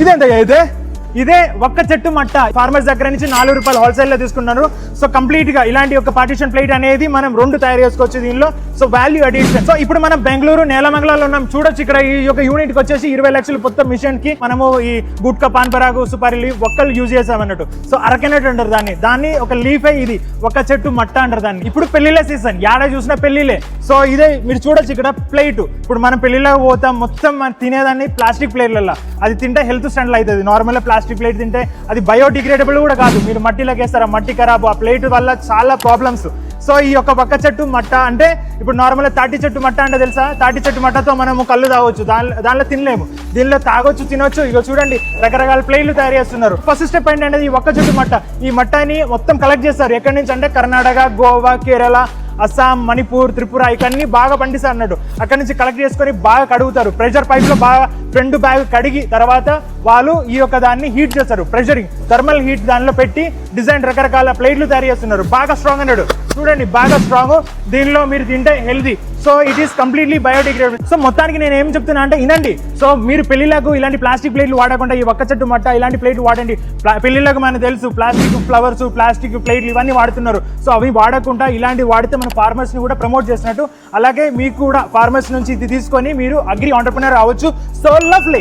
ഇതെന്താ എഴുതേ ఇదే ఒక్క చెట్టు మట్ట. ఫార్మర్స్ దగ్గర నుంచి నాలుగు రూపాయలు హోల్సేల్లో తీసుకున్నారు. సో కంప్లీట్గా ఇలాంటి ఒక పార్టిషన్ ప్లేట్ అనేది మనం రెండు తయారు చేసుకోవచ్చు దీనిలో. సో వాల్యూ అడిషన్ సో ఇప్పుడు మనం బెంగళూరు నేలమంగళలో ఉన్నాం. చూడొచ్చు ఇక్కడ ఈ యొక్క యూనిట్కి వచ్చేసి ఇరవై లక్షలు మొత్తం మిషన్కి మనము ఈ గుట్కా పాన్ పరాగు సుపారి లీఫ్ ఒక్కలు యూజ్ చేసాం అన్నట్టు. సో అరకెనట్ అంటారు దాన్ని. దాన్ని ఒక లీఫే ఇది. ఒక చెట్టు మట్ట అంటారు దాన్ని. ఇప్పుడు పెళ్ళిళ్ళ సీజన్ యాడ చూసినా పెళ్ళిలే సో ఇదే మీరు చూడొచ్చు ఇక్కడ ప్లేట్ ఇప్పుడు మనం పెళ్ళిలో పోతాం. మొత్తం మనం తినేదాన్ని ప్లాస్టిక్ ప్లేట్లలో అది తింటే హెల్త్ స్టాండ్ అవుతుంది. నార్మల్ ప్లాస్టిక్ ప్లేట్ తింటే అది బయోడిగ్రేడబుల్ కూడా కాదు. మీరు మట్టిలోకి వేస్తారు ఆ మట్టి ఖరాబు. ఆ ప్లేట్ వల్ల చాలా ప్రాబ్లమ్స్ సో ఈ యొక్క పక్క చెట్టు మట్ట అంటే ఇప్పుడు నార్మల్గా తాటి చెట్టు మట్ట అంటే తెలుసా? తాటి చెట్టు మట్టతో మనము కళ్ళు తాగొచ్చు. దాని దానిలో తినలేము. దీనిలో తాగొచ్చు తినొచ్చు. ఇక చూడండి రకరకాల ప్లేట్లు తయారు చేస్తున్నారు. ఫస్ట్ స్టెప్ ఏంటంటే ఈ ఒక్క చెట్టు మట్ట. ఈ మట్టని మొత్తం కలెక్ట్ చేస్తారు. ఎక్కడి నుంచి అంటే కర్ణాటక గోవా కేరళ అస్సాం మణిపూర్ త్రిపుర ఇవన్నీ బాగా పండిస్తారు అన్నట్టు. అక్కడి నుంచి కలెక్ట్ చేసుకొని బాగా కడుగుతారు. ప్రెషర్ పైప్లో బాగా ఫ్రంట్ బ్యాగ్ కడిగి తర్వాత వాళ్ళు ఈ యొక్క దాన్ని హీట్ చేస్తారు. ప్రెషరింగ్ థర్మల్ హీట్ దానిలో పెట్టి డిజైన్ రకరకాల ప్లేట్లు తయారు చేస్తున్నారు. బాగా స్ట్రాంగ్ అన్నాడు. చూడండి బాగా స్ట్రాంగ్ దీనిలో మీరు తింటే healthy so it is completely biodegradable so మొత్తానికి నేను ఏం చెప్తున్నా అంటే వినండి. సో మీరు పెళ్ళిళ్ళకు ఇలాంటి ప్లాస్టిక్ ప్లేట్లు వాడకుండా ఈ ఒక్క చెట్టు మట్ట ఇలాంటి ప్లేట్లు వాడండి. ప్లా- పెళ్ళిళ్ళకు మనకు తెలుసు ప్లాస్టిక్ ఫ్లవర్స్ ప్లాస్టిక్ ప్లేట్లు ఇవన్నీ వాడుతున్నారు. సో అవి వాడకుండా ఇలాంటి వాడితే మన ఫార్మర్స్ని కూడా ప్రమోట్ చేసినట్టు. అలాగే మీకు కూడా ఫార్మర్స్ నుంచి ఇది తీసుకొని మీరు అగ్రి ఆంటర్ప్రినర్ అవ్వచ్చు. So lovely.